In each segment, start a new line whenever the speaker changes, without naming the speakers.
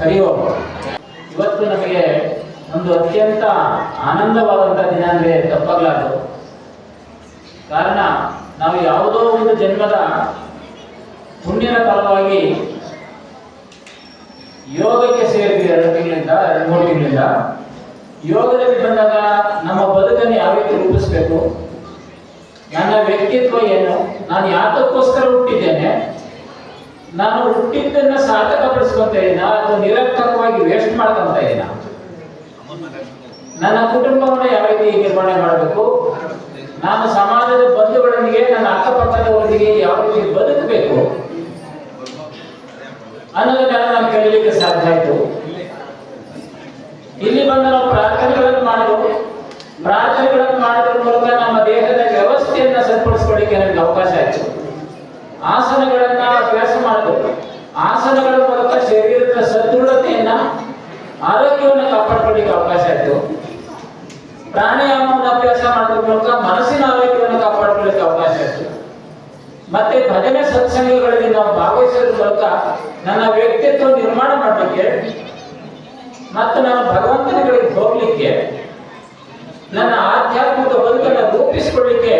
ಹರಿ ಓಂ ಇವತ್ತು ನಮಗೆ ಒಂದು ಅತ್ಯಂತ ಆನಂದವಾದಂಥ ದಿನ ಅಂದರೆ ತಪ್ಪಾಗಲಾರ್ದು ಕಾರಣ, ನಾವು ಯಾವುದೋ ಒಂದು ಜನ್ಮದ ಪುಣ್ಯದ ಫಲವಾಗಿ ಯೋಗಕ್ಕೆ ಸೇರಿದ್ವಿ ಎರಡು ತಿಂಗಳಿಂದ, ಎರಡು ಮೂರು ತಿಂಗಳಿಂದ. ಯೋಗದಲ್ಲಿ ಬಂದಾಗ ನಮ್ಮ ಬದುಕನ್ನು ಯಾವ ರೀತಿ ರೂಪಿಸಬೇಕು? ನನ್ನ ವ್ಯಕ್ತಿತ್ವ ಏನು? ನಾನು ಯಾತಕ್ಕೋಸ್ಕರ ಹುಟ್ಟಿದ್ದೇನೆ? ನಾನು ಹುಟ್ಟಿದ್ದನ್ನ ಸಾರ್ಥಕಪಡಿಸ್ಕೊಂತ ಇದ್ದೀನ, ಅದು ನಿರರ್ಥಕವಾಗಿ ವೇಸ್ಟ್ ಮಾಡ್ಕೊಂತ ಇದ್ದೀನ. ನನ್ನ ಕುಟುಂಬವನ್ನು ಯಾವ ರೀತಿ ನಿರ್ವಹಣೆ ಮಾಡಬೇಕು? ನಾನು ಸಮಾಜದ ಬಂಧುಗಳೊಂದಿಗೆ, ನನ್ನ ಅಕ್ಕಪಕ್ಕದವರೊಂದಿಗೆ ಯಾವ ರೀತಿ ಬದುಕಬೇಕು? ಅನ್ನೋದನ್ನೆಲ್ಲ ನಾನು ಕಲಿಯಲಿಕ್ಕೆ ಸಾಧ್ಯ ಆಯ್ತು. ಇಲ್ಲಿ ಬಂದು ನಾವು ಪ್ರಾರ್ಥನೆಗಳನ್ನು ಮಾಡೋದು ಪ್ರಾರ್ಥನೆಗಳನ್ನು ಮಾಡೋದ್ರ ಮೂಲಕ ನಮ್ಮ ದೇಹದ ವ್ಯವಸ್ಥೆಯನ್ನ ಸರಿಪಡಿಸ್ಕೊಳ್ಳಿಕ್ಕೆ ನನಗೆ ಅವಕಾಶ ಆಯಿತು. ಆಸನಗಳನ್ನ ಅಭ್ಯಾಸ ಮಾಡಬೇಕು. ಆಸನಗಳ ಮೂಲಕ ಶರೀರದ ಸದೃಢತೆಯನ್ನ, ಆರೋಗ್ಯವನ್ನು ಕಾಪಾಡ್ಕೊಳ್ಳಿಕ್ಕೆ ಅವಕಾಶ ಆಯಿತು ಪ್ರಾಣಾಯಾಮವನ್ನು ಅಭ್ಯಾಸ ಮಾಡೋದ್ರ ಮೂಲಕ ಮನಸ್ಸಿನ ಆರೋಗ್ಯವನ್ನು ಕಾಪಾಡ್ಕೊಳ್ಳಿಕ್ಕೆ ಅವಕಾಶ ಆಯಿತು ಮತ್ತೆ ಭಜನೆ ಸತ್ಸಂಗಗಳಲ್ಲಿ ನಾವು ಭಾಗವಹಿಸೋದ್ರ ಮೂಲಕ ನನ್ನ ವ್ಯಕ್ತಿತ್ವ ನಿರ್ಮಾಣ ಮಾಡಲಿಕ್ಕೆ, ಮತ್ತು ನಾನು ಭಗವಂತನ ಹೋಗ್ಲಿಕ್ಕೆ, ನನ್ನ ಆಧ್ಯಾತ್ಮಿಕ ಬದುಕನ್ನು ರೂಪಿಸಿಕೊಳ್ಳಿಕ್ಕೆ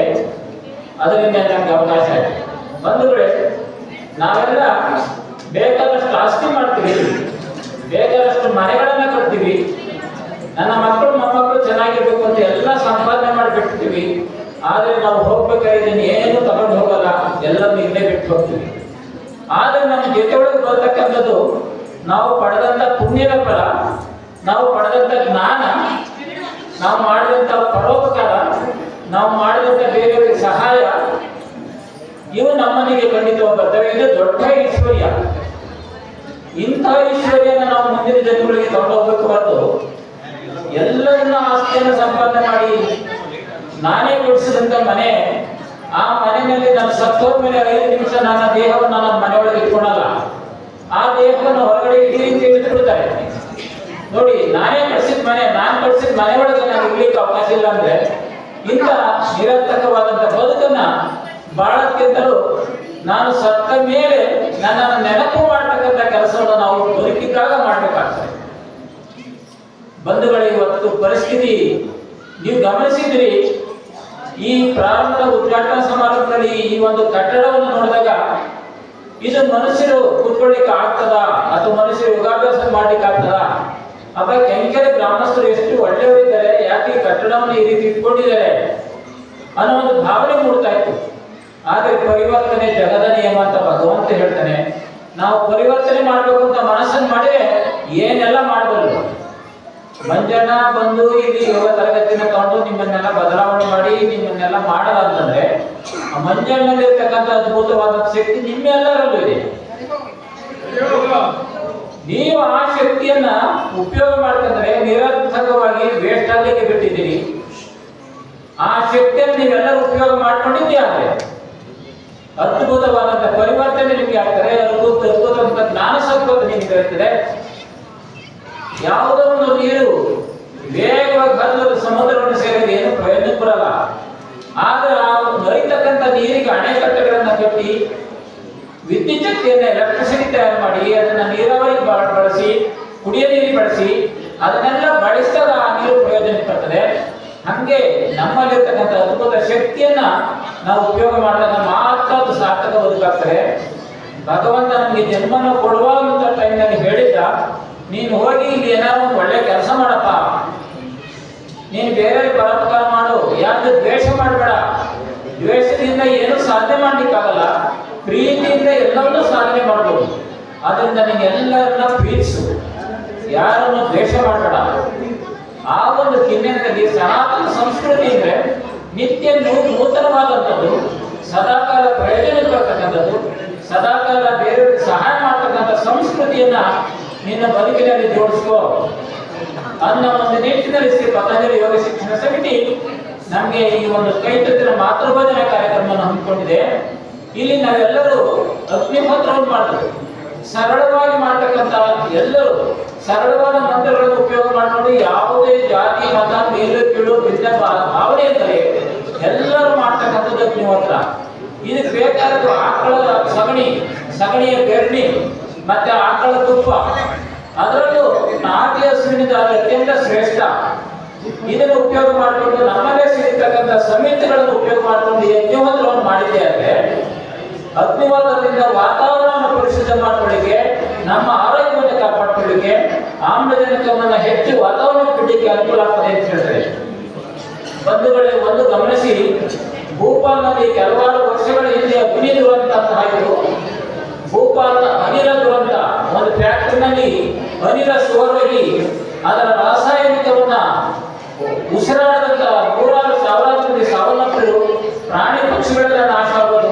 ಅದರಿಂದ ನನಗೆ ಅವಕಾಶ ಆಯಿತು. ಬಂಧುಗಳೇ ನಾವೆಲ್ಲ ಬೇಕಾದಷ್ಟು ಆಸ್ತಿ ಮಾಡ್ತೀವಿ. ಬೇಕಾದಷ್ಟು ಮನೆಗಳನ್ನ ಕಟ್ತೀವಿ. ನನ್ನ ಮಕ್ಕಳು, ಮೊಮ್ಮಕ್ಕಳು ಚೆನ್ನಾಗಿರ್ಬೇಕು ಅಂತ ಎಲ್ಲ ಸಂಪಾದನೆ ಮಾಡಿಬಿಡ್ತೀವಿ ಆದರೆ ನಾವು ಹೋಗ್ಬೇಕಾದ್ರೆ ಏನು ತಗೊಂಡು ಹೋಗಲ್ಲ. ಎಲ್ಲರನ್ನು ಇಲ್ಲೇ ಬಿಟ್ಟು ಹೋಗ್ತೀವಿ. ಆದರೆ ನಮ್ಮ ಜೊತೆಯೊಳಗೆ ಬರ್ತಕ್ಕಂಥದ್ದು ನಾವು ಪಡೆದಂತ ಪುಣ್ಯದ ಫಲ, ನಾವು ಪಡೆದಂತ ಜ್ಞಾನ, ನಾವು ಮಾಡಿದಂತ ಪರೋಪಕಾರ, ನಾವು ಮಾಡಿದಂತ ಬೇರೆಯವರಿಗೆ ಸಹಾಯ ಇವು ನಮ್ಮನಿಗೆ ಖಂಡಿತವಾಗಿ ಬರ್ತವೆ ಇದು ದೊಡ್ಡ ಐಶ್ವರ್ಯ. ಇಂಥ ಐಶ್ವರ್ಯನ ನಾವು ಮುಂದಿನ ಜನಗಳಿಗೆ ತಗೊಂಡೋಗ್ಬೇಕು ಹೊರತು ಎಲ್ಲರನ್ನ ಆಸ್ತಿಯನ್ನು ಸಂಪಾದನೆ ಮಾಡಿ ನಾನೇ ಕೊಡಿಸಿದಂತ ಮನೆ, ಆ ಮನೆಯಲ್ಲಿ ನಾನು ಸತ್ತೋದ ಮೇಲೆ ಐದು ನಿಮಿಷ ನನ್ನ ದೇಹವನ್ನು ನನ್ನ ಮನೆಯೊಳಗೆ ಇಟ್ಕೊಳಲ್ಲ. ಆ ದೇಹವನ್ನು ಹೊರಗಡೆ ಈ ರೀತಿ ಇಟ್ಬಿಡ್ತಾರೆ ನೋಡಿ, ನಾನೇ ಕಳಿಸಿದ ಮನೆ, ನಾನ್ ಕಳಿಸಿದ ಮನೆ ಒಳಗೆ ನಾನು ಇರ್ಲಿಕ್ಕೆ ಅವಕಾಶ ಇಲ್ಲ ಅಂದ್ರೆ ಇಂಥ ನಿರರ್ಥಕವಾದಂತ ಬದುಕನ್ನ ಬಾಳಕ್ಕಿಂತಲೂ ನಾನು ಸತ್ತ ಮೇಲೆ ನನ್ನನ್ನು ನೆನಪು ಮಾಡ್ತಕ್ಕಂಥ ಕೆಲಸವನ್ನು ನಾವು ಬದುಕಿದ್ದಾಗ ಮಾಡಬೇಕಾಗ್ತದೆ. ಬಂಧುಗಳೇ, ಇವತ್ತು ಪರಿಸ್ಥಿತಿ, ನೀವು ಗಮನಿಸಿದ್ರಿ, ಈ ಪ್ರಾರಂಭದ ಉದ್ಘಾಟನಾ ಸಮಾರಂಭದಲ್ಲಿ ಈ ಒಂದು ಕಟ್ಟಡವನ್ನು ನೋಡಿದಾಗ ಇದು ಮನುಷ್ಯರು ಕುತ್ಕೊಳ್ಳಿಕ್ಕೆ ಆಗ್ತದ, ಅಥವಾ ಮನುಷ್ಯರು ಯೋಗಾಭ್ಯಾಸ ಮಾಡ್ಲಿಕ್ಕೆ ಆಗ್ತದ? ಅಪ್ಪ ಕೆಂಕೆರೆ ಗ್ರಾಮಸ್ಥರು ಎಷ್ಟು ಒಳ್ಳೆಯವರಿದ್ದಾರೆ, ಯಾಕೆ ಕಟ್ಟಡವನ್ನು ಈ ರೀತಿ ಇಟ್ಕೊಂಡಿದ್ದಾರೆ ಅನ್ನೋ ಒಂದು ಭಾವನೆ ಮೂಡ್ತಾ ಇತ್ತು. ಆದ್ರೆ ಪರಿವರ್ತನೆ ಜಗದ ನಿಯಮ ಅಂತ ಭಗವಂತ ಹೇಳ್ತಾನೆ. ನಾವು ಪರಿವರ್ತನೆ ಮಾಡ್ಬೇಕು ಅಂತ ಮನಸ್ಸನ್ನು ಮಾಡಿದ್ರೆ ಏನೆಲ್ಲ ಮಾಡಬಲ್ಲ ಮಂಜಣ್ಣ ಬಂದು ಇಲ್ಲಿ ಯೋಗ ತರಗತಿನ ತಗೊಂಡು ನಿಮ್ಮನ್ನೆಲ್ಲ ಬದಲಾವಣೆ ಮಾಡಿ ನಿಮ್ಮನ್ನೆಲ್ಲ ಮಾಡಲ್ಲ ಅಂತಂದ್ರೆ ಆ ಮಂಜಣ್ಣಲ್ಲಿರ್ತಕ್ಕಂಥ ಅದ್ಭುತವಾದ ಶಕ್ತಿ ನಿಮ್ಮೆಲ್ಲರಲ್ಲೂ ಇದೆ. ನೀವು ಆ ಶಕ್ತಿಯನ್ನ ಉಪಯೋಗ ಮಾಡ್ಕೊಂಡ್ರೆ ನಿರರ್ಥಕವಾಗಿ ವೇಸ್ಟ್ ಆಗ್ಲಿಕ್ಕೆ ಬಿಟ್ಟಿದ್ದೀರಿ. ಆ ಶಕ್ತಿಯನ್ನು ನೀವೆಲ್ಲರೂ ಉಪಯೋಗ ಮಾಡ್ಕೊಂಡಿದ್ದೇ ಆದ್ರೆ. ಅದ್ಭುತವಾದಂತ ಪರಿವರ್ತನೆ ನಿಮಗೆ ಆಗ್ತದೆ. ಅದ್ಭುತ ಅದ್ಭುತವಾದಂತಹ ಜ್ಞಾನ ಸಂಪತ್ತು ನಿಮಗೆ ಇರ್ತದೆ ಯಾವುದೋ ಒಂದು ನೀರು ವೇಗವಾಗಿ ಬಂದ ಸಮುದ್ರವನ್ನು ಸೇರಿದ ಏನು ಪ್ರಯೋಜನ ಬರಲ್ಲ ಆದ್ರೆ ಆ ಬರೀತಕ್ಕಂಥ ನೀರಿಗೆ ಅಣೆಕಟ್ಟೆಗಳನ್ನ ಕಟ್ಟಿ ವಿದ್ಯುತ್ ಶಕ್ತಿಯನ್ನ ಎಲೆಕ್ಟ್ರಿಸಿಟಿ ತಯಾರು ಮಾಡಿ ಅದನ್ನ ನೀರಾವರಿ ಬಳಸಿ, ಕುಡಿಯ ನೀರಿಗೆ ಬಳಸಿ ಅದನ್ನೆಲ್ಲ ಬಳಸಿದಾಗ ಆ ನೀರು ಪ್ರಯೋಜನ ಬರ್ತದೆ ಹಂಗೆ ನಮ್ಮಲ್ಲಿರ್ತಕ್ಕಂಥ ಅದ್ಭುತ ಶಕ್ತಿಯನ್ನ ನಾವು ಉಪಯೋಗ ಮಾಡಿದಾಗ ಮಾತ್ರ ಅದು ಸಾರ್ಥಕ ಬದುಕಾಗ್ತದೆ. ಭಗವಂತ ನಮಗೆ ಜನ್ಮನ ಕೊಡುವಂತ ಟೈಮ್ನಲ್ಲಿ ಹೇಳಿದ್ದ, ನೀನು ಹೋಗಿ ಇಲ್ಲಿ ಏನಾದ್ರು ಒಳ್ಳೆ ಕೆಲಸ ಮಾಡಪ್ಪ. ನೀನು ಬೇರೆ ಪರೋಪಕಾರ ಮಾಡು ಯಾರು ದ್ವೇಷ ಮಾಡಬೇಡ. ದ್ವೇಷದಿಂದ ಏನು ಸಾಧನೆ ಮಾಡ್ಲಿಕ್ಕಾಗಲ್ಲ. ಪ್ರೀತಿಯಿಂದ ಎಲ್ಲವನ್ನೂ ಸಾಧನೆ ಮಾಡಬಹುದು ಅದರಿಂದ ನೀನು ಎಲ್ಲರನ್ನ ಪ್ರೀತಿಸು. ಯಾರನ್ನು ದ್ವೇಷ ಮಾಡಬೇಡ. ಆ ಒಂದು ಕಿನ್ನెದಲ್ಲಿ ಸನಾತನ ಸಂಸ್ಕೃತಿ ಅಂದ್ರೆ ನಿತ್ಯ ನೂ- ನೂತನವಾದಂಥದ್ದು ಸದಾಕಾಲ ಪ್ರಯೋಜನಕ್ಕೆ ಬರ್ತಕ್ಕಂಥದ್ದು ಸದಾಕಾಲ ಬೇರೆಯವರಿಗೆ ಸಹಾಯ ಮಾಡ್ತಕ್ಕಂಥ ಸಂಸ್ಕೃತಿಯನ್ನ ನಿನ್ನ ಬದುಕಿನಲ್ಲಿ ಜೋಡಿಸ್ಕೋ ಅನ್ನೋ ಒಂದು ನಿಟ್ಟಿನಲ್ಲಿ ಶ್ರೀ ಪತಂಜಲಿ ಯೋಗ ಶಿಕ್ಷಣ ಸಮಿತಿ ನಮಗೆ ಈ ಒಂದು ಕೈತತ್ತಿನ ಮಾತೃಭೋಜನ ಕಾರ್ಯಕ್ರಮವನ್ನು ಹಮ್ಮಿಕೊಂಡಿದೆ. ಇಲ್ಲಿ ನಾವೆಲ್ಲರೂ ಅಗ್ನಿಪತ್ರವನ್ನು ಮಾಡ್ತೇವೆ. ಸರಳವಾಗಿ ಮಾಡ್ತಕ್ಕಂಥ ಎಲ್ಲರೂ ಸರಳವಾದ ಮಂತ್ರಗಳನ್ನು ಉಪಯೋಗ ಮಾಡಿಕೊಂಡು ಯಾವುದೇ ಜಾತಿ, ಮತ, ಮೇಲು, ಕೀಳು ಬಿದ್ದ ಭಾವನೆ ಅಂದರೆ ಎಲ್ಲರೂ ಮಾಡ್ತಕ್ಕಂಥದ್ದು ಅಗ್ನಿಹೋತ್ರ ಇದಕ್ಕೆ ಬೇಕಾದದ್ದು ಆಕಳ ಸಗಣಿ, ಸಗಣಿಯ ಬೆರಣಿ, ಮತ್ತೆ ಆಕಳ ತುಪ್ಪ. ಅದರಲ್ಲೂ ನಾಟಿ ಹಸುವಿನಿಂದ ಅತ್ಯಂತ ಶ್ರೇಷ್ಠ ಇದನ್ನು ಉಪಯೋಗ ಮಾಡಿಕೊಂಡು ನಮ್ಮಲ್ಲೇ ಸಿಗ್ತಕ್ಕಂಥ ಸಮಿತಿಗಳನ್ನು ಉಪಯೋಗ ಮಾಡಿಕೊಂಡು ಯಜ್ಞೋತ್ರವನ್ನು ಮಾಡಿದೆ ಅಂದ್ರೆ ಅಗ್ನಿವಾದದಿಂದ ವಾತಾವರಣವನ್ನು ಪರಿಶುದ್ಧ ಮಾಡ್ಕೊಳ್ಳಿಕ್ಕೆ, ನಮ್ಮ ಆರೋಗ್ಯವನ್ನು ಕಾಪಾಡ್ಕೊಳ್ಳಿಕ್ಕೆ, ಆಮ್ಲಜನಕವನ್ನು ಹೆಚ್ಚು ವಾತಾವರಣ ಬಿಡಲಿಕ್ಕೆ ಅನುಕೂಲ ಆಗ್ತದೆ ಅಂತ ಹೇಳ್ತಾರೆ ಬಂಧುಗಳೇ, ಒಂದು ಗಮನಿಸಿ, ಭೂಪಾಲ್ನಲ್ಲಿ ಕೆಲವಾರು ವರ್ಷಗಳ ಹಿಂದೆ ಅಗ್ನಿ ದುರಂತ ಅಂತ ಆಯಿತು. ಭೂಪಾಲ್ನ ಅನಿಲ ದುರಂತ, ಒಂದು ಫ್ಯಾಕ್ಟರಿನಲ್ಲಿ ಅನಿಲ ಸೋರೋಗಿ ಅದರ ರಾಸಾಯನಿಕವನ್ನ ಉಸಿರಾಡದಂತ ನೂರಾರು ಸಾವಿರಾರು ಮಂದಿ ಸಾವನ್ನಪ್ಪರು ಪ್ರಾಣಿ ಪಕ್ಷಿಗಳೆಲ್ಲ ನಾಶ ಆಗೋದು.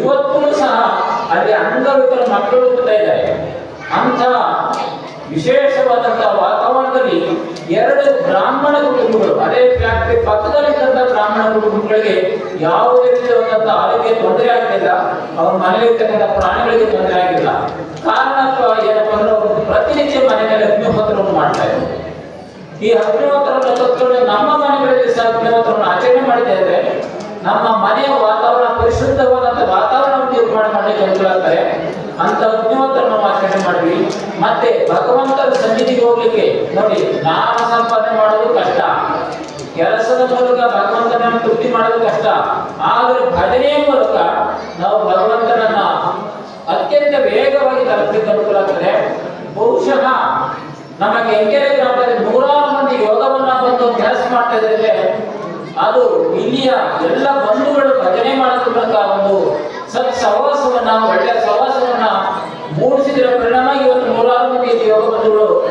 ಇವತ್ತೂ ಸಹ ಅಲ್ಲಿ ಅಂಗವಿಕಲ ಮಕ್ಕಳು ಹುಟ್ಟುತ್ತಾ ಇದ್ದಾರೆ. ಅಂತ ವಿಶೇಷವಾದಂತಹ ವಾತಾವರಣದಲ್ಲಿ ಎರಡು ಬ್ರಾಹ್ಮಣ ಕುಟುಂಬಗಳು, ಅದೇ ಫ್ಯಾಕ್ಟರಿ ಪಕ್ಕದಲ್ಲಿದ್ದಂತ ಬ್ರಾಹ್ಮಣ ಕುಟುಂಬಗಳಿಗೆ ಯಾವುದೇ ರೀತಿಯಾದಂತಹ ಆರೋಗ್ಯ ತೊಂದರೆ ಆಗಲಿಲ್ಲ ಅವ್ರ ಮನೆಯಲ್ಲಿರ್ತಕ್ಕಂಥ ಪ್ರಾಣಿಗಳಿಗೆ ತೊಂದರೆ ಆಗಿಲ್ಲ ಕಾರಣ ಏನಪ್ಪ ಅಂದ್ರೆ ಅವರು ಪ್ರತಿನಿತ್ಯ ಮನೆಯಲ್ಲಿ ಅಗ್ನಿಹೋತ್ರವನ್ನು ಮಾಡ್ತಾ ಇದ್ರು. ಈ ಅಗ್ನಿಹೋತ್ರವನ್ನು ತತ್ಕೊಂಡು ನಮ್ಮ ಮನೆಗಳಲ್ಲಿ ಅಗ್ನಿಹೋತ್ರವನ್ನು ಆಚರಣೆ ಮಾಡ್ತಾ ಇದ್ರೆ ನಮ್ಮ ಮನೆಯ ವಾತಾವರಣ, ಪರಿಶುದ್ಧವಾದಂತ ವಾತಾವರಣವನ್ನು ನಿರ್ಮಾಣ ಮಾಡಲಿಕ್ಕೆ ಅನುಕೂಲ ಆಗ್ತಾರೆ ಅಂತ ಅಗ್ನಿಹೋತ್ರವನ್ನು ನಾವು ಆಚರಣೆ ಮಾಡಿದ್ವಿ. ಮತ್ತೆ ಭಗವಂತನ ಸನ್ನಿಧಿಗೆ ಹೋಗ್ಲಿಕ್ಕೆ ನೋಡಿ, ನಾಮ ಸಂಪಾದನೆ ಮಾಡೋದು ಕಷ್ಟ. ಕೆಲಸದ ಮೂಲಕ ಭಗವಂತನನ್ನು ತೃಪ್ತಿ ಮಾಡೋದು ಕಷ್ಟ. ಆದರೆ ಭಜನೆಯ ಮೂಲಕ ನಾವು ಭಗವಂತನನ್ನ ಅತ್ಯಂತ ವೇಗವಾಗಿ ತಲುಪಲಿಕ್ಕೆ ಅನುಕೂಲ ಆಗ್ತದೆ. ಬಹುಶಃ ನಮಗೆ ಎಂಕೆರೆ ಗ್ರಾಮದಲ್ಲಿ ಅದು ಇಲ್ಲಿಯ ಎಲ್ಲ ಬಂಧುಗಳು ಭಜನೆ ಮೂಲಕ ಒಂದು ಸತ್ ಸಹವಾಸವನ್ನ ಒಳ್ಳೆಯ ಸಹವಾಸವನ್ನ ಮೂಡಿಸಿದ್ರ ಪರಿಣಾಮ ಇವತ್ತು ನೂರಾರು ಮಂದಿ ಯೋಗ ಬಂಧುಗಳು,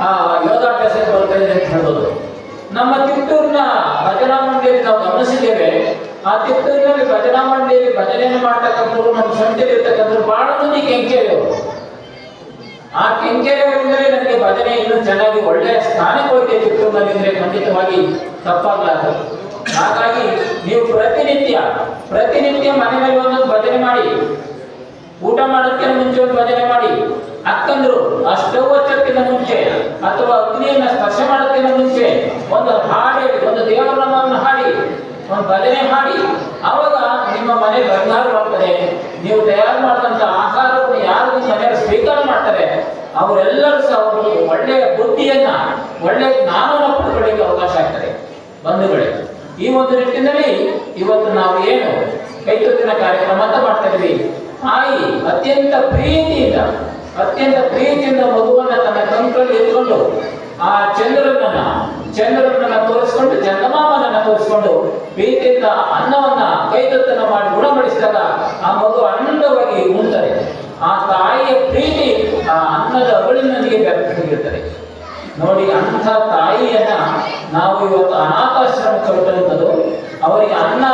ಆ, ಯೋಗಾಭ್ಯಾಸಕ್ಕೆ ಬರ್ತಾ ಇದೆ ಅಂತ ಹೇಳ್ಬೋದು. ನಮ್ಮ ತಿಪ್ಟೂರಿನ ಭಜನಾ ಮಂಡಳಿಯಲ್ಲಿ ನಾವು ಗಮನಿಸಿದ್ದೇವೆ. ಆ ತಿತ್ತೂರಿನಲ್ಲಿ ಭಜನಾ ಮಂಡಳಿಯಲ್ಲಿ ಭಜನೆಯನ್ನು ಮಾಡ್ತಕ್ಕಂಥವ್ರು ನಮ್ಮ ಸಂತೆಯಲ್ಲಿ ಇರ್ತಕ್ಕಂಥವ್ರು ಬಹಳ ಮಂದಿ ಕೆಂಕೆರೆಯವರು. ಆ ಕೆಂಕೆರೆಯವರಿಂದಲೇ ನನಗೆ ಭಜನೆ ಇನ್ನೂ ಚೆನ್ನಾಗಿ ಒಳ್ಳೆಯ ಸ್ಥಾನಕ್ಕೆ ಹೋಗಿದೆ ಚಿತ್ರದಲ್ಲಿ ಖಂಡಿತವಾಗಿ ತಪ್ಪಾಗಲಾರದು. ಹಾಗಾಗಿ ನೀವು ಪ್ರತಿನಿತ್ಯ ಪ್ರತಿನಿತ್ಯ ಮನೆಯಲ್ಲಿ ಒಂದೊಂದು ಭಜನೆ ಮಾಡಿ, ಊಟ ಮಾಡೋದಕ್ಕೆ ಮುಂಚೆ ಒಂದು ಭಜನೆ ಮಾಡಿ, ಅಕ್ಕಂದ್ರು ಅಷ್ಟೋ ಹಚ್ಚೋಕ್ಕಿಂತ ಮುಂಚೆ ಅಥವಾ ಅಗ್ನಿಯನ್ನ ಸ್ಪರ್ಶ ಮಾಡೋದಕ್ಕಿಂತ ಮುಂಚೆ ಒಂದು ಹಾಡಿ, ಒಂದು ದೇವರ ನಾಮವನ್ನು ಹಾಡಿ ಭಜನೆ ಮಾಡಿ. ಆವಾಗ ನಿಮ್ಮ ಮನೆ ಬಂಗಾರವಾಗ್ತದೆ ನೀವು ತಯಾರು ಮಾಡಿದಂತ ಆಹಾರವನ್ನು ಯಾರು ನಿಮ್ಮ ಮನೆಯಲ್ಲಿ ಸ್ವೀಕಾರ ಮಾಡ್ತಾರೆ? ಅವರೆಲ್ಲರೂ ಸಹ ಅವರು ಒಳ್ಳೆಯ ಬುದ್ಧಿಯನ್ನ, ಒಳ್ಳೆಯ ಜ್ಞಾನವನ್ನು ಪಡ್ಕೊಳ್ಳಿಕ್ಕೆ ಅವಕಾಶ ಆಗ್ತದೆ. ಬಂಧುಗಳೇ, ಈ ಒಂದು ನಿಟ್ಟಿನಲ್ಲಿ ಇವತ್ತು ನಾವು ಏನು ಕೈತುತ್ತಿನ ಕಾರ್ಯಕ್ರಮ ಅಂತ ಮಾಡ್ತಾ ಇದ್ವಿ. ತಾಯಿ ಅತ್ಯಂತ ಪ್ರೀತಿಯಿಂದ ಅತ್ಯಂತ ಪ್ರೀತಿಯಿಂದ ಮಗುವನ್ನ ತನ್ನ ಕಂಕಲ್ಲಿ ಎತ್ಕೊಂಡು ಆ ಚಂದ್ರನನ್ನ ಚಂದ್ರನನ್ನ ತೋರಿಸ್ಕೊಂಡು ಚಂದಮಾಮನನ್ನ ತೋರಿಸ್ಕೊಂಡು ಪ್ರೀತಿಯಿಂದ ಅನ್ನವನ್ನ ಕೈತತ್ತನ ಮಾಡಿ ಗುಣಮಡಿಸಿದಾಗ ಆ ಮಗು ಆನಂದವಾಗಿ ಉಂಟಾರೆ ಆ ತಾಯಿಯ ಪ್ರೀತಿ ಆ ಅನ್ನದ ಅಗಳಿನೊಂದಿಗೆ ವ್ಯಕ್ತವಾಗಿರ್ತದೆ ನೋಡಿ, ಅಂಥ ತಾಯಿಯನ್ನ ನಾವು ಇವತ್ತು ಅನಾಥಾಶ್ರಮಕ್ಕೆ ಕೊಟ್ಟಂಥದ್ದು ಅವರಿಗೆ ಅನ್ನ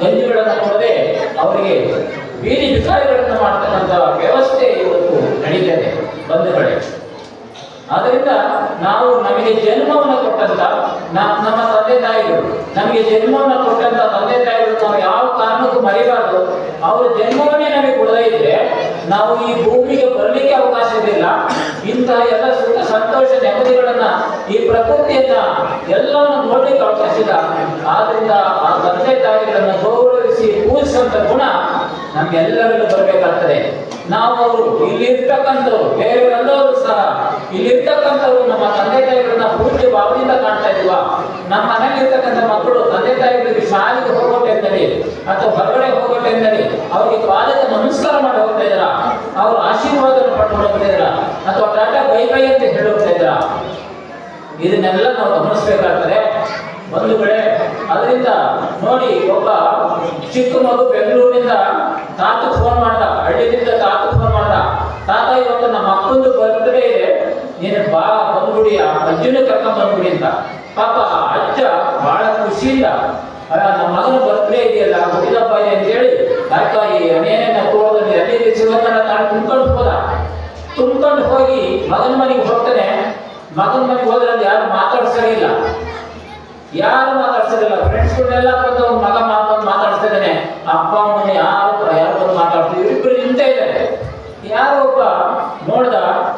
ಗಂಜಿಗಳನ್ನು ಕೊಡದೆ ಅವರಿಗೆ ಬೀದಿ ವಿಚಾರಗಳನ್ನು ಮಾಡ್ತಕ್ಕಂಥ ವ್ಯವಸ್ಥೆ ಇವತ್ತು ನಡೀತದೆ ಬಂಧುಗಳೇ ಆದ್ದರಿಂದ ನಾವು ನಮಗೆ ಜನ್ಮವನ್ನು ಕೊಟ್ಟಂತ ನಮ್ಮ ತಂದೆ ತಾಯಿಗಳು, ನಮಗೆ ಜನ್ಮವನ್ನು ಕೊಟ್ಟಂತ ತಂದೆ ತಾಯಿಗಳು ನಾವು ಯಾವ ಕಾರಣಕ್ಕೂ ಮರೀಬಾರ್ದು. ಅವರ ಜನ್ಮವನ್ನೇ ನಮಗೆ ಕೊಡದೇ ಇದ್ರೆ ನಾವು ಈ ಭೂಮಿಗೆ ಬರಲಿಕ್ಕೆ ಅವಕಾಶ ಇರಲಿಲ್ಲ. ಇಂತಹ ಎಲ್ಲ ಸುಖ, ಸಂತೋಷ, ನೆಮ್ಮದಿಗಳನ್ನ ಈ ಪ್ರಕೃತಿಯನ್ನ ಎಲ್ಲವನ್ನು ನೋಡ್ಲಿಕ್ಕೆ ಅವಕಾಶ ಇಲ್ಲ. ಆದ್ರಿಂದ ಆ ತಂದೆ ತಾಯಿಗಳನ್ನ ಗೌರವಿಸಿ ಪೂಜಿಸುವಂತ ಗುಣ ನಮ್ಗೆಲ್ಲರಿಗೂ ಬರಬೇಕಾಗ್ತದೆ. ನಾವು ಅವರು ಇಲ್ಲಿ ಇರ್ತಕ್ಕಂಥವ್ರು ಬೇರೆಯವರೆಲ್ಲರೂ ಸಹ ಇಲ್ಲಿ ಇರ್ತಕ್ಕಂಥವ್ರು ನಮ್ಮ ತಂದೆ ತಾಯಿಗಳನ್ನ ಪೂರ್ತಿ ಭಾವದಿಂದ ಕಾಣ್ತಾ ಇದ್ವಾ ನಮ್ಮ ಮನೆಯಲ್ಲಿ ಇರ್ತಕ್ಕಂಥ ಮಕ್ಕಳು ತಂದೆ ತಾಯಿಗಳಿಗೆ ಶಾಲೆಗೆ ಹೋಗೋ ಟೈಮ್ನಲ್ಲಿ ಅಥವಾ ಹೊರಗಡೆ ಹೋಗೋ ಟೈಮ್ನಲ್ಲಿ ಅವ್ರಿಗೆ ಪಾದದ ನಮಸ್ಕಾರ ಮಾಡಿ ಹೋಗ್ತಾ ಇದ್ದಾರಾ? ಅವ್ರ ಆಶೀರ್ವಾದವನ್ನು ಪಡ್ಕೊಂಡು ಹೋಗ್ತಾ ಇದ್ದಾರಾ? ಅಥವಾ ಟಾಟಾ ಬೈ ಬೈ ಅಂತ ಹೇಳಿ ಹೋಗ್ತಾ ಇದ್ದಾರಾ? ಇದನ್ನೆಲ್ಲ ನಾವು ಗಮನಿಸ್ಬೇಕಾಗ್ತದೆ. ಒಂದು ಕಡೆ ಅದರಿಂದ ನೋಡಿ, ಒಬ್ಬ ಚಿಕ್ಕ ಮಗು ಬೆಂಗಳೂರಿನಿಂದ ತಾತ ಫೋನ್ ಮಾಡ್ದ, ಹಳ್ಳಿಯಿಂದ ತಾತ ಫೋನ್ ಮಾಡ್ದ, ತಾತ ಇವತ್ತು ನಮ್ಮ ಅಪ್ಪಂದು ಅಜ್ಜನ ಕರ್ಕೊಂಡ್ ಬಂದ್ಬಿಡಿ ಅಂತ. ಪಾಪ ಅಜ್ಜ ಬಹಳ ಖುಷಿಯಿಂದ "ಆ, ನಮ್ಮ ಮಗನ ಬರ್ತೇ ಇದೆಯಲ್ಲ ಹುಟ್ಟಿದಪ್ಪ ಇದೆ ಅಂತ ಹೇಳಿ ಅಕ್ಕ ಈ ಅನೇನ ತೋಳದಲ್ಲಿ ಅಲ್ಲಿ ಸಿಗಂಗನ ತಾನು ತುಂಬ್ಕೊಂಡು ಹೋದ. ತುಂಬ್ಕೊಂಡು ಹೋಗಿ ಮಗನ ಮನೆಗೆ ಹೋಗ್ತಾನೆ. ಮಗನ ಮನೆಗೆ ಹೋದ್ರೆ ಅಲ್ಲಿ ಯಾರು ಮಾತಾಡ್ಸಿಲ್ಲ ಯಾರು ಮಾತಾಡ್ಸೋದಿಲ್ಲ ಫ್ರೆಂಡ್ಸ್ಗಳನ್ನೆಲ್ಲ ಬಂದು ಮಗ ಮಾತಾಡ್ ಮಾತಾಡ್ಸ್ತಾ ಇದ್ದಾನೆ ಅಪ್ಪ ಅಮ್ಮನ ಯಾರು ಯಾರು ಬಂದು ಮಾತಾಡ್ತೀವಿ ಇಬ್ಬರು ನಿಂತೇ ಇದ್ದಾರೆ. ಯಾರೋ ಒಬ್ಬ ನೋಡ್ದ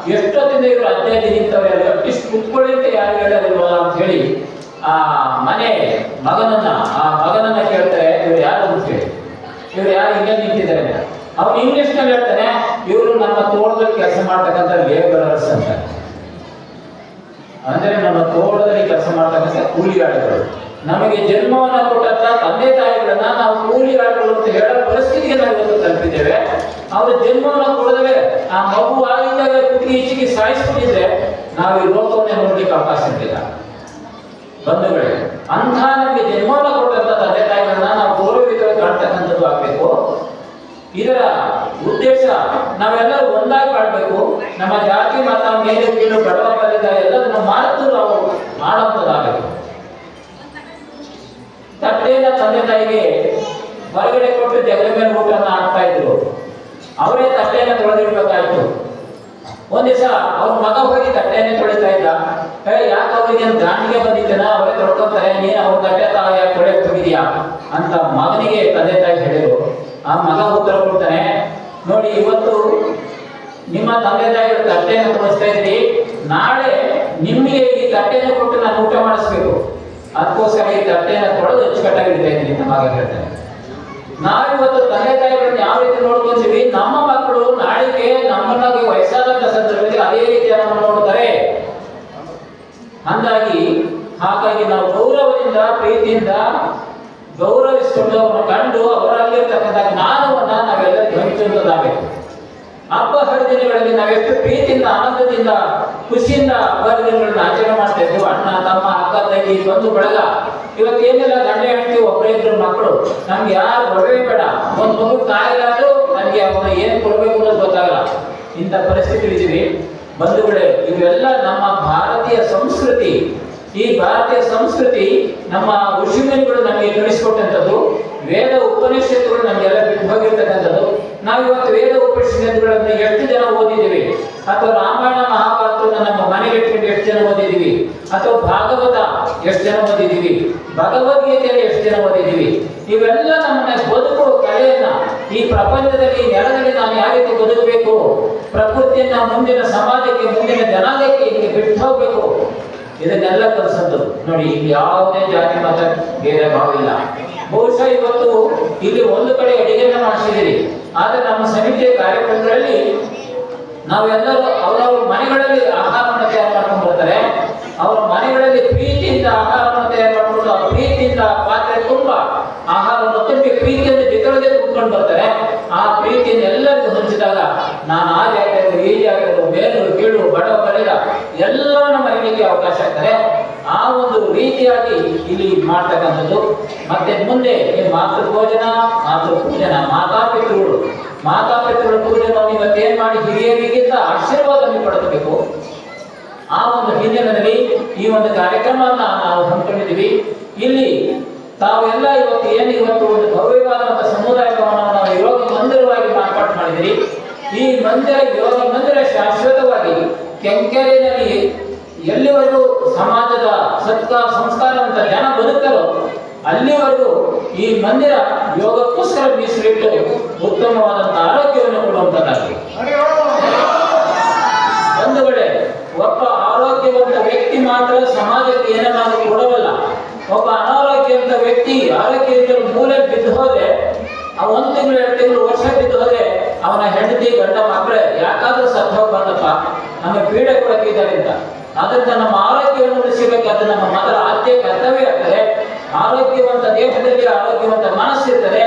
ಎಷ್ಟೊತ್ತಿಂದ ಇವರು ಅಜ್ಜಾಜಿ ನಿಂತವೆ ಅಲ್ಲಿ ಅಟ್ಲೀಸ್ಟ್ ಅಂತ ಯಾರು ಹೇಳೋದಿಲ್ವಲ್ಲ ಅಂತ ಹೇಳಿ ಆ ಮನೆ ಮಗನನ್ನ, ಆ ಮಗನನ್ನ ಕೇಳ್ತಾರೆ, ಇವ್ರು ಯಾರು? ಅಂತ ಹೇಳಿ. ಇವ್ರು ಯಾರು? ಹಿಂಗೆ ನಿಂತಿದ್ದಾರೆ. ಅವ್ನು ಇಂಗ್ಲಿಷ್ನಲ್ಲಿ ಹೇಳ್ತಾನೆ, ಇವರು ನಮ್ಮ ತೋಟದಲ್ಲಿ ಕೆಲಸ ಮಾಡ್ತಕ್ಕಂಥ ಲೇಬರರ್ಸ್ ಅಂತ. ಅಂದರೆ ನಮ್ಮ ತೋಟದಲ್ಲಿ ಕೆಲಸ ಮಾಡ್ತಕ್ಕಂಥ ಕೂಲಿಗಾರಿಗಳು ನಮಗೆ ಜನ್ಮವನ್ನು ಕೊಟ್ಟಂತ ತಂದೆ ತಾಯಿಗಳನ್ನ ನಾವು ಕೂಲಿಗಾರಿಗಳು ಅಂತ ಹೇಳೋ ಪರಿಸ್ಥಿತಿಗೆ ನಾವು ಇವತ್ತು ತಲುಪಿದ್ದೇವೆ. ಅವರು ಜನ್ಮವನ್ನು ಕೊಡದವೆ ಆ ಮಗು ಆಗಿದ್ದಾಗ ಕುಟಿ ಈಚೆಗೆ ಸಾಯಿಸ್ಬಿಟ್ಟಿದ್ರೆ ನಾವು ಈ ಲೋಕವನ್ನೇ ನೋಡ್ಲಿಕ್ಕೆ ಅವಕಾಶ ಇರಲಿಲ್ಲ ಬಂಧುಗಳೇ, ಅಂಥ ನಮಗೆ ಜನ್ಮವನ್ನು ಕೊಟ್ಟಂತ ತಂದೆ ತಾಯಿಗಳನ್ನ ನಾವು ಗೌರವಿತವಾಗಿ ಕಾಣ್ತಕ್ಕಂಥದ್ದು ಆಗ್ಬೇಕು. ಇದರ ಉದ್ದೇಶ ನಾವೆಲ್ಲರೂ ಒಂದಾಗಿ ಮಾಡಬೇಕು ನಮ್ಮ ಜಾತಿ ಮತ ಮೇಲೆ ಕೀಳು ಬಡವ ಬಲಿದ ಎಲ್ಲದನ್ನು ಮಾಡುತ್ತೂ ಅವರು ಮಾಡುವಂಥದ್ದಾಗಬೇಕು ತಟ್ಟೆನ ತಂದೆ ತಾಯಿಗೆ ಹೊರಗಡೆ ಕೊಟ್ಟು ಜಗಳ ಮೇಲೆ ಊಟ ಹಾಕ್ತಾ ಇದ್ರು. ಅವರೇ ತಟ್ಟೆಯನ್ನು ತೊಳೆದಿಡ್ಬೇಕಾಯ್ತು. ಒಂದಿವಸ ದಿವಸ ಅವ್ರ ಮಗ ಹೋಗಿ ತಟ್ಟೆಯನ್ನೇ ತೊಳಿತಾ ಇದ್ದ. ಹೇ, ಯಾಕೆ ಅವ್ರಿಗೆ ಗಾಂಡಿಗೆ ಬಂದಿದ್ದೇನ? ಅವರೇ ತೊಳ್ಕೊತಾರೆ, ನೀನು ಅವ್ರ ತಟ್ಟೆ ತಾವ ಯಾಕೆ ತೊಳೆಯಕ್ ಅಂತ ಮಗನಿಗೆ ತಂದೆ ತಾಯಿ ಹೇಳಿದ್ರು. ಆ ಮಗ ಉತ್ತರ ಕೊಡ್ತಾನೆ, ನೋಡಿ, ಇವತ್ತು ನಿಮ್ಮ ತಂದೆ ತಾಯಿಗಳು ತಟ್ಟೆಯನ್ನು ತೋರಿಸ್ತಾ ಇದ್ರಿ. ನಾಳೆ ನಿಮಗೆ ಈ ತಟ್ಟೆಯನ್ನು ಕೊಟ್ಟು ನಾನು ಊಟ ಮಾಡಿಸ್ಬೇಕು. ಅದಕ್ಕೋಸ್ಕರ ಈ ತಟ್ಟೆಯನ್ನು ತೊಳೆದು ಅಚ್ಚುಕಟ್ಟಾಗಿ ಇಡ್ತಾ ಇದ್ದೀನಿ ಅಂತ ಮಗ ಹೇಳ್ತಾನೆ ನಾವಿವತ್ತು ತಂದೆ ತಾಯಿಗಳನ್ನ ಯಾವ ರೀತಿ ನೋಡ್ಕೊಂತೀವಿ? ನಮ್ಮ ಮಕ್ಕಳು ನಾಳೆಗೆ ನಮ್ಮನ್ನಾಗಿ ವಯಸ್ಸಾದಂತ ಸಂದರ್ಭದಲ್ಲಿ ಅದೇ ರೀತಿ ನಮ್ಮನ್ನು ನೋಡ್ತಾರೆ. ಹಂಗಾಗಿ ಹಾಗಾಗಿ ನಾವು ಗೌರವದಿಂದ, ಪ್ರೀತಿಯಿಂದ ಗೌರವಿಸಿಕೊಂಡು ಅವರನ್ನು ಕಂಡು ಅವರಲ್ಲಿರ್ತಕ್ಕಂಥ ಜ್ಞಾನವನ್ನ ನಾವೆಲ್ಲ ಹಂಚುವಂತದ್ದಾಗಬೇಕು ಹಬ್ಬ ಹರಿದಿನಗಳಲ್ಲಿ ನಾವೆಷ್ಟು ಪ್ರೀತಿಯಿಂದ, ಆನಂದದಿಂದ, ಖುಷಿಯಿಂದ ಹಬ್ಬ ಆಚರಣೆ ಮಾಡ್ತಾ ಅಣ್ಣ, ತಮ್ಮ, ಅಕ್ಕ, ತಂಗಿ, ಬಂಧು, ಬಳಗ. ಇವತ್ತೇನೆಲ್ಲ ಗಂಡ ಹೆಂಡತಿ ಒಬ್ಬರೇ ಇದ್ರ ಮಕ್ಕಳು, ನಮ್ಗೆ ಯಾರು ಒಡವೆ ಬೇಡ. ಒಂದ್ ಮಗು ತಾಯಿಲಾದ್ರೂ ನನಗೆ ಅವನ ಏನ್ ಕೊಡಬೇಕು ಅನ್ನೋದು ಗೊತ್ತಾಗಲ್ಲ. ಇಂಥ ಪರಿಸ್ಥಿತಿ ಇದೀವಿ. ಬಂಧುಗಳೇ, ಇವೆಲ್ಲ ನಮ್ಮ ಭಾರತೀಯ ಸಂಸ್ಕೃತಿ. ಈ ಭಾರತೀಯ ಸಂಸ್ಕೃತಿ ನಮ್ಮ ಋಷಿಮುನಿಗಳು ನಮಗೆ ತಿಳಿಸಿಕೊಟ್ಟಂಥದ್ದು. ವೇದ ಉಪನಿಷತ್ತುಗಳು ನಮಗೆಲ್ಲ ಬಿಟ್ಟು ಹೋಗಿರ್ತಕ್ಕಂಥದ್ದು ನಾವು ಇವತ್ತು ವೇದ ಉಪನಿಷತ್ತುಗಳನ್ನು ಎಷ್ಟು ಜನ ಓದಿದ್ದೀವಿ? ಅಥವಾ ರಾಮಾಯಣ ಮಹಾಭಾರತವನ್ನು ನಮ್ಮ ಮನೆಗೆ ಇಟ್ಕೊಂಡು ಎಷ್ಟು ಜನ ಓದಿದ್ದೀವಿ? ಅಥವಾ ಭಾಗವತ ಎಷ್ಟು ಜನ ಓದಿದ್ದೀವಿ? ಭಗವದ್ಗೀತೆಯಲ್ಲಿ ಎಷ್ಟು ಜನ ಓದಿದ್ದೀವಿ? ಇವೆಲ್ಲ ನಮ್ಮನ್ನ ಬದುಕುವ ಕಲೆಯನ್ನ ಈ ಪ್ರಪಂಚದಲ್ಲಿ ನೆಲದಲ್ಲಿ ನಾವು ಯಾವ ರೀತಿ ಬದುಕಬೇಕು? ಪ್ರಕೃತಿಯನ್ನ ಮುಂದಿನ ಸಮಾಜಕ್ಕೆ, ಮುಂದಿನ ಜನಾಂಗಕ್ಕೆ ಇಲ್ಲಿ ಬಿಟ್ಟು ಹೋಗ್ಬೇಕು? ಇದನ್ನೆಲ್ಲ ಕಲಿಸದ್ದು ನೋಡಿ, ಇಲ್ಲಿ ಯಾವುದೇ ಜಾತಿ, ಮತ ಬೇರೆ ಭಾವ ಇಲ್ಲ. ಬಹುಶಃ ಇವತ್ತು ಇಲ್ಲಿ ಒಂದು ಕಡೆ ಅಡಿಗೆನ ಮಾಡಿಸಿದಿರಿ ಆದ್ರೆ ನಮ್ಮ ಸಮಿತಿಯ ಕಾರ್ಯಕ್ರಮಗಳಲ್ಲಿ ನಾವೆಲ್ಲರೂ ಅವರವ್ರ ಮನೆಗಳಲ್ಲಿ ಆಹಾರವನ್ನು ರೀತಿಯಾಗಿ ಇಲ್ಲಿ ಮಾಡ್ತಕ್ಕಂಥದ್ದು. ಮತ್ತೆ ಮುಂದೆ ಮಾತೃ ಭೋಜನ ಮಾತೃ ಪೂಜನ ಮಾತಾಪಿತೃಗಳು ಮಾತಾಪಿತೃಗಳ ನಾವು ಇವತ್ತೇನ್ ಮಾಡಿ ಹಿರಿಯರಿಗಿಂತ ಆಶೀರ್ವಾದವನ್ನು ಪಡೆದಬೇಕು ಆ ಒಂದು ಹಿನ್ನೆಲೆಯಲ್ಲಿ ಈ ಒಂದು ಕಾರ್ಯಕ್ರಮವನ್ನ ನಾವು ಹಮ್ಮಿಕೊಂಡಿದ್ದೀವಿ. ಇಲ್ಲಿ ತಾವೆಲ್ಲ ಇವತ್ತು ಏನು ಇವತ್ತು ಒಂದು ಭವ್ಯವಾದಂತಹ ಸಮುದಾಯ ನಾವು ಯೋಗ ಮಂದಿರವಾಗಿ ಮಾರ್ಪಾಡು ಮಾಡಿದಿರಿ ಈ ಮಂದಿರ ಯೋಗ ಮಂದಿರ ಶಾಶ್ವತವಾಗಿ ಕೆಂಕೆರೆಯಲ್ಲಿ ಎಲ್ಲಿವರೆಗೂ ಸಮಾಜದ ಸತ್ಕಾರ ಸಂಸ್ಕಾರವಂತ ಜನ ಬದುಕಲು ಅಲ್ಲಿವರೆಗೂ ಈ ಮಂದಿರ ಯೋಗಕ್ಕೋಸ್ಕರ ಮೀಸಲಿಟ್ಟು ಉತ್ತಮವಾದಂತಹ ಆರೋಗ್ಯವನ್ನು ಕೊಡುವಂತದ್ದಾಗಿದೆ. ಕಡೆ ಒಬ್ಬ ಆರೋಗ್ಯವಂತ ವ್ಯಕ್ತಿ ಮಾತ್ರ ಸಮಾಜಕ್ಕೆ ಏನನ್ನಾದ್ರೂ ಕೊಡಬಲ್ಲ, ಒಬ್ಬ ಅನಾರೋಗ್ಯವಂತ ವ್ಯಕ್ತಿ ಆರೋಗ್ಯದಿಂದ ಮೂಲೆ ಬಿದ್ದು ಹೋದ್ರೆ ಒಂದ್ ತಿಂಗಳು, ಎರಡು ತಿಂಗಳು ವರ್ಷ ಬಿದ್ದು ಹೋದ್ರೆ ಅವನ ಹೆಂಡತಿ ಗಂಡ ಮಕ್ಕಳೇ ಯಾಕಾದ್ರೂ ಸತ್ತು ಹೋಗ್ಬಾರ್ದಪ್ಪ ನಮಗೆ ಪೀಡೆ ಕೊಡಕ್ಕಿದ್ದಾರೆ ಅಂತ. ಅದರಿಂದ ನಮ್ಮ ಆರೋಗ್ಯವನ್ನು ಉಳಿಸಬೇಕಾದ್ರೆ ನಮ್ಮ ಮೊದಲ ಆದ್ಯ ಕರ್ತವ್ಯ ಆಗ್ತದೆ. ಆರೋಗ್ಯವಂತ ದೇಹದಲ್ಲಿ ಆರೋಗ್ಯವಂತ ಮನಸ್ಸಿರ್ತದೆ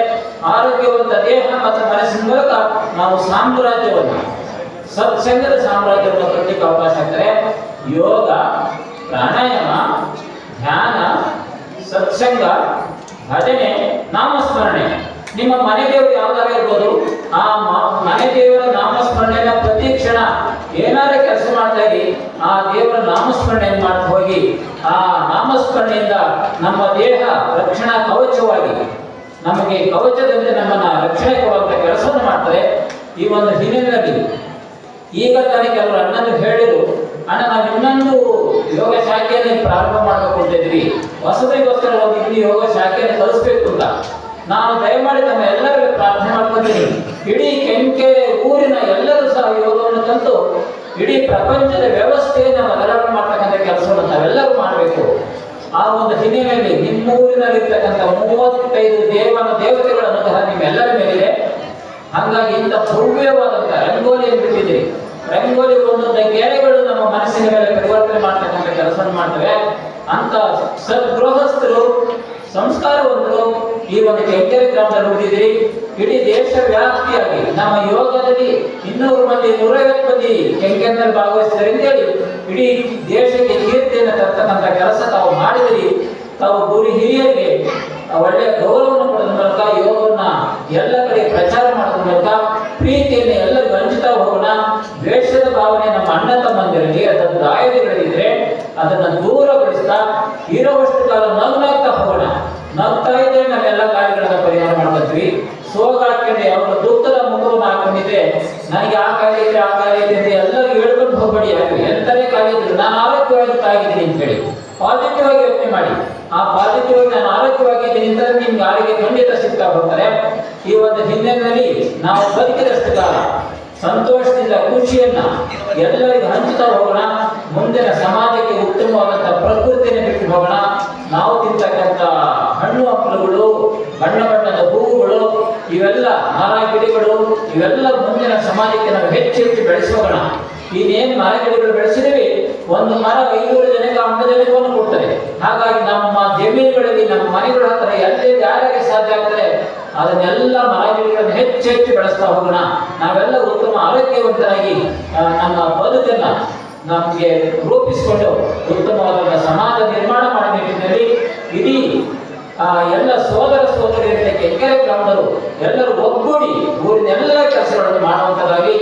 ಆರೋಗ್ಯವಂತ ದೇಹ ಮತ್ತು ಮನಸ್ಸಿನ ಮೂಲಕ ನಾವು ಸಾಮ್ರಾಜ್ಯವನ್ನು ಸತ್ಸಂಗದ ಸಾಮ್ರಾಜ್ಯವನ್ನು ಕಟ್ಟಲಿಕ್ಕೆ ಅವಕಾಶ ಆಗ್ತದೆ. ಯೋಗ, ಪ್ರಾಣಾಯಾಮ, ಧ್ಯಾನ, ಸತ್ಸಂಗ, ಭಜನೆ, ನಾಮಸ್ಮರಣೆ. ನಿಮ್ಮ ಮನೆ ದೇವರು ಯಾವ್ದಾರ ಇರ್ಬೋದು, ಆ ಮನೆ ದೇವರ ನಾಮಸ್ಮರಣೆನ ಪ್ರತಿ ಕ್ಷಣ ಏನಾದ್ರು ಕೆಲಸ ಮಾಡ್ತಾ ಇರಿ ಆ ದೇವರ ನಾಮಸ್ಮರಣೆಯನ್ನು ಮಾಡ್ತಾ ಹೋಗಿ, ಆ ನಾಮಸ್ಮರಣೆಯಿಂದ ನಮ್ಮ ದೇಹ ರಕ್ಷಣಾ ಕವಚವಾಗಿ, ನಮಗೆ ಕವಚದಂತೆ ನಮ್ಮನ್ನ ರಕ್ಷಣೆ ಕೊಡುವಂತ ಕೆಲಸವನ್ನು ಮಾಡ್ತಾರೆ ಈ ಒಂದು ಹಿನ್ನೆಲೆಯಲ್ಲಿ. ಈಗ ತಾನೇ ಕೆಲವರು ಅಣ್ಣನ್ನು ಹೇಳಿದ್ರು, ಅಣ್ಣ, ನಾವು ಇನ್ನೊಂದು ಯೋಗ ಶಾಖೆಯನ್ನು ಪ್ರಾರಂಭ ಮಾಡಬೇಕು ಅಂತ ಇದ್ವಿ ಒಂದು ಇಲ್ಲಿ ಯೋಗ ಶಾಖೆಯನ್ನು ಕಲಿಸ್ಬೇಕು ಅಂತ. ನಾನು ದಯಮಾಡಿ ತಮ್ಮ ಎಲ್ಲರಿಗೂ ಪ್ರಾರ್ಥನೆ ಮಾಡ್ಕೊತೀನಿ. ಇಡೀ ಕೆಂಕೆ ಊರಿನ ಎಲ್ಲರೂ ಸಹ ಯೋಗವನ್ನು ಕಲಿತು ಇಡೀ ಪ್ರಪಂಚದ ವ್ಯವಸ್ಥೆಯನ್ನು ಬದಲಾವಣೆ ಮಾಡ್ತಕ್ಕಂಥ ಕೆಲಸವನ್ನು ನಾವೆಲ್ಲರೂ ಮಾಡಬೇಕು. ಆ ಒಂದು ಹಿನ್ನೆಲೆಯಲ್ಲಿ ನಿಮ್ಮೂರಿನಲ್ಲಿರ್ತಕ್ಕಂಥ ಮೂವತ್ತೈದು ದೇವನ ದೇವತೆಗಳ ಅನುಗ್ರಹ ನಿಮ್ಮೆಲ್ಲರ ಮೇಲಿದೆ. ಹಂಗಾಗಿ ಇಂಥ ಭವ್ಯವಾದಂಥ ರಂಗೋಲಿಯನ್ನು ಬಿಟ್ಟಿದ್ದೀರಿ ರಂಗೋಲಿ ಒಂದೊಂದು ಗೆರೆಗಳು ನಮ್ಮ ಮನಸ್ಸಿನ ಮೇಲೆ ಪರಿವರ್ತನೆ ಮಾಡ್ತಕ್ಕಂಥ ಕೆಲಸವನ್ನು ಮಾಡ್ತವೆ. ಅಂತ ಸದ್ಗೃಹಸ್ಥರು ಸಂಸ್ಕಾರವನ್ನು ಈ ಒಂದು ಕೆಂಕೆರೆ ಗ್ರಾಮದಲ್ಲಿ ಉಳಿದಿದ್ರಿ ಇಡೀ ದೇಶ ವ್ಯಾಪ್ತಿಯಾಗಿ ನಮ್ಮ ಯೋಗದಲ್ಲಿ ಇನ್ನೂರು ಮಂದಿ, ನೂರೈವತ್ತು ಮಂದಿ ಕೆಂಕೆನಲ್ಲಿ ಭಾಗವಹಿಸಿದ್ದಾರೆ ಅಂತೇಳಿ ಇಡೀ ದೇಶಕ್ಕೆ ಕೀರ್ತಿಯನ್ನು ತರ್ತಕ್ಕಂಥ ಕೆಲಸ ತಾವು ಮಾಡಿದಿರಿ, ತಾವು ಗುರು ಹಿರಿಯರಿಗೆ ಒಳ್ಳೆಯ ಗೌರವವನ್ನು ಕೊಡೋದ್ರ ಮೂಲಕ, ಯೋಗವನ್ನ ಎಲ್ಲ ಕಡೆ ಪ್ರಚಾರ ಮಾಡೋದ್ರ ಮೂಲಕ, ಪ್ರೀತಿಯನ್ನು ಎಲ್ಲರಿಗೂ ಹಂಚುತ್ತಾ ಹೋಗೋಣ. ದ್ವೇಷದ ಭಾವನೆ ನಮ್ಮ ಅಣ್ಣ ತಮ್ಮಂದಿರಲಿ ಅದನ್ನು ದಾಯದಿಗಳಿದ್ರೆ ಅದನ್ನ ದೂರಗೊಳಿಸ್ತಾ, ಇರುವಷ್ಟು ಕಾಲ ನಗ್ನಾಗ್ತಾ ಹೋಗೋಣ. ನಗ್ತಾ ಇದ್ರೆ ನಾವೆಲ್ಲ ಕಾರ್ಯಗಳನ್ನು ಪರಿಹಾರ ಮಾಡ್ಕೊತೀವಿ. ಸೋಗಾಡ್ಕೊಂಡು ಯಾವಾಗ ದುಃಖದ ಮುಖವನ್ನು ಹಾಕೊಂಡಿದ್ರೆ, ನನಗೆ ಆ ಕಾಯಿಲೆ ಹೇಳ್ಕೊಂಡು ಯಾಕೆ ಎಂತಲೇ ಕಾಯಿಲೆ ನಾನು ಆರೋಗ್ಯವಾಗಿ ಆಗಿದ್ದೀನಿ ಅಂತ ಹೇಳಿ. ಪಾಸಿಟಿವ್ ಆಗಿ ಯೋಚನೆ ಮಾಡಿ. ಆ ಪಾಸಿಟಿವ್ ಆಗಿ ನಾನು ಆರೋಗ್ಯವಾಗಿದ್ದೀನಿ ಅಂತಂದ್ರೆ ನಿಮ್ಗೆ ಆರೋಗ್ಯ ಖಂಡಿತ ಸಿಗ್ತಾ ಹೋಗ್ತಾರೆ ಈ ಒಂದು ಹಿನ್ನೆಲೆಯಲ್ಲಿ ನಾವು ಬದುಕಿದಷ್ಟು ಕಾಲ ಸಂತೋಷದಿಂದ ಖುಷಿಯನ್ನ ಎಲ್ಲರಿಗೂ ಹಂಚುತ್ತಾ ಹೋಗೋಣ. ಮುಂದಿನ ಸಮಾಜಕ್ಕೆ ಉತ್ತಮವಾದಂತಹ ಪ್ರಕೃತಿಯನ್ನು ಬಿಟ್ಟು ಹೋಗೋಣ. ನಾವು ತಿಂತಕ್ಕಂಥ ಹಣ್ಣು ಹಂಪಲುಗಳು ಬಣ್ಣ ಬಣ್ಣದ ಹೂವುಗಳು, ಇವೆಲ್ಲ ಮರ ಗಿಡಗಳು ಇವೆಲ್ಲ ಮುಂದಿನ ಸಮಾಜಕ್ಕೆ ನಾವು ಹೆಚ್ಚು ಹೆಚ್ಚು ಬೆಳೆಸೋಗೋಣ. ಇನ್ನೇನು ಮರ ಗಿಡಗಳು ಬೆಳೆಸಿದೀವಿ? ಒಂದು ಮರ ಐನೂರು ಜನಕ್ಕೆ ಅಮ್ಮಜನಕವನ್ನು ಕೊಡ್ತದೆ. ಹಾಗಾಗಿ ನಮ್ಮ ಜಮೀನುಗಳಲ್ಲಿ, ನಮ್ಮ ಮನೆಗಳ ಹತ್ರ ಎಲ್ಲೇ ಯಾರಿಗೆ ಸಾಧ್ಯ ಆಗ್ತದೆ, ಅದನ್ನೆಲ್ಲ ಮರ ಗಿಡಗಳನ್ನು ಹೆಚ್ಚು ಹೆಚ್ಚು ಬೆಳೆಸ್ತಾ ಹೋಗೋಣ. ನಾವೆಲ್ಲ ಉತ್ತಮ ಆರೋಗ್ಯವಂತರಾಗಿ ನಮ್ಮ ಬದುಕನ್ನ ನಮಗೆ ರೂಪಿಸಿಕೊಂಡು ಉತ್ತಮವಾದ ಸಮಾಜ ನಿರ್ಮಾಣ ಮಾಡಬೇಕಿದ್ದಲ್ಲಿ ಇಡೀ ಆ ಎಲ್ಲ ಸೋದರ ಸೋದರಿಯರಿಗೆ ಕೆಂಕೆರೆ ಗ್ರಾಮದವರು ಎಲ್ಲರೂ ಒಗ್ಗೂಡಿ ಊರಿನ ಎಲ್ಲ ಕೆಲಸಗಳನ್ನು ಮಾಡುವಂಥದ್ದಾಗಿ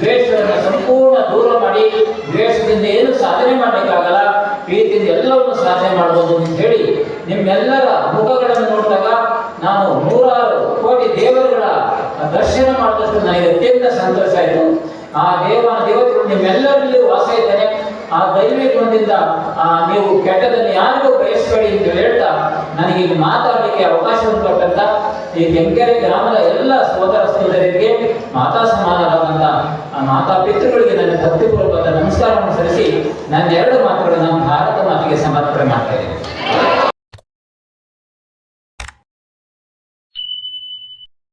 ದ್ವೇಷವನ್ನು ಸಂಪೂರ್ಣ ದೂರ ಮಾಡಿ ದ್ವೇಷದಿಂದ ಏನು ಸಾಧನೆ ಮಾಡಬೇಕಾಗಲ್ಲ ಪ್ರೀತಿಯಿಂದ ಎಲ್ಲವನ್ನು ಸಾಧನೆ ಮಾಡಬಹುದು ಅಂತ ಹೇಳಿ ನಿಮ್ಮೆಲ್ಲರ ಮುಖಗಳನ್ನು ನೋಡಿದಾಗ ನಾನು ನೂರಾರು ಕೋಟಿ ದೇವರುಗಳ ದರ್ಶನ ಮಾಡಿದಷ್ಟು ನನಗೆ ಅತ್ಯಂತ ಸಂತೋಷ ಆಯಿತು. ಆ ದೇವ ದೇವತೆಗಳು ನಿಮ್ಮೆಲ್ಲರಲ್ಲಿ ವಾಸ ಇದ್ದಾನೆ. ಆ ದೈವಿಕ ಗುಣದಿಂದ ನೀವು ಕೆಟ್ಟದನ್ನು ಯಾರಿಗೂ ಬಯಸಬೇಡಿ ಅಂತ ಹೇಳ್ತಾ ನನಗೆ ಇಲ್ಲಿ ಮಾತಾಡಲಿಕ್ಕೆ ಅವಕಾಶವನ್ನು ಕೊಟ್ಟಂತ ಈ ಕೆಂಕೆರೆ ಗ್ರಾಮದ ಎಲ್ಲ ಸಹೋದರ ಸ್ನೇಹಿತರಿಗೆ, ಮಾತಾ ಸಮಾನರಾದಂತ ಮಾತಾ ಪಿತೃಗಳಿಗೆ ನನ್ನ ಭಕ್ತಿಪೂರ್ವಕ ನಮಸ್ಕಾರವನ್ನು ಸಲ್ಲಿಸಿ ನನ್ನ ಎರಡು ಮಾತುಗಳನ್ನು ಭಾರತ ಮಾತಿಗೆ ಸಮರ್ಪಣೆ ಮಾಡ್ತೇನೆ